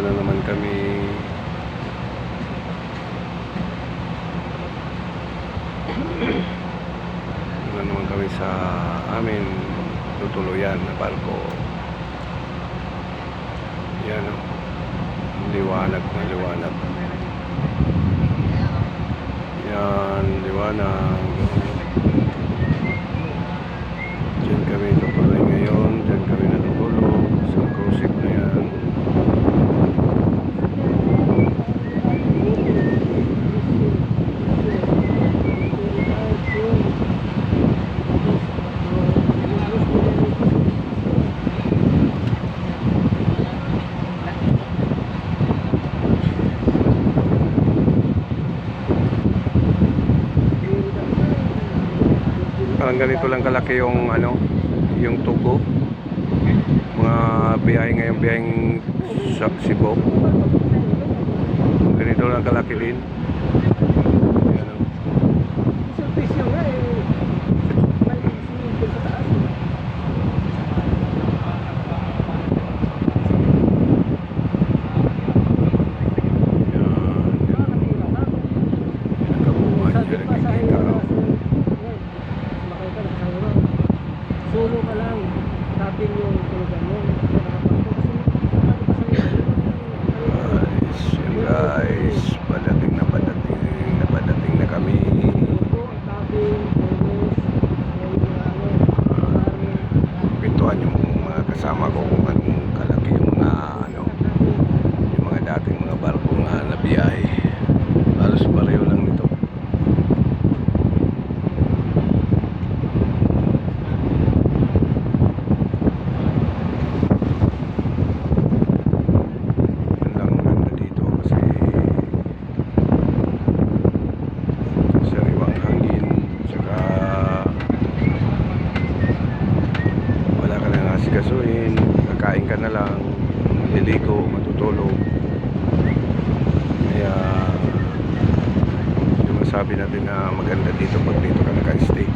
Dito na naman kami. Dito na naman kami sa amin tutuluyan na barko. Yan o. Liwanag na liwanag. Yan, liwanag. Diyan kami tutuloy ngayon. Diyan kami natutulog. Sa cruise ship na yan. Parang ganito lang kalaki yung ano, yung tugo. Mga biyahe ngayong biyaheng sa Cebu. Ganito lang kalaki din. Yan o. Guys. Padating na padating na padating na kami. Ano, pare, Pintuan yung mga kasama ko kung anong kalaki yung mga ano, yung mga dating mga barko nga na biyahe. Halos pareho lang nito. Yan lang ang ganda dito kasi sariwang hangin saka wala ka na asikasuhin kakain ka na lang maliligo, matutulog. Kaya yung masabi natin na maganda dito pag dito ka naka-stay.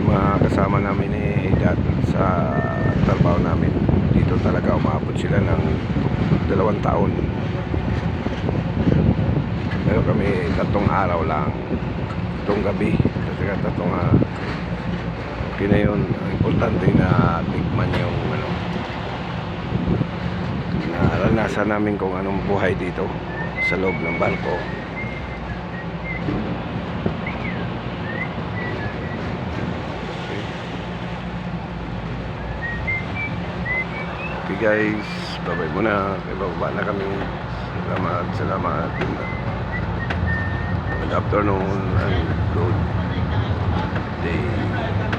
Yung mga kasama namin eh dati sa trabaho namin dito talaga umabot sila ng dalawang taon. Pero kami tatlong araw lang. Tatlong gabi. Kasi tatlong araw okay na yun. Importante na tikman yung naranasan namin kung anong buhay dito sa loob ng barko. Okay guys. Bye muna. Ibababa na kami. Salamat salamat. Good afternoon. And good day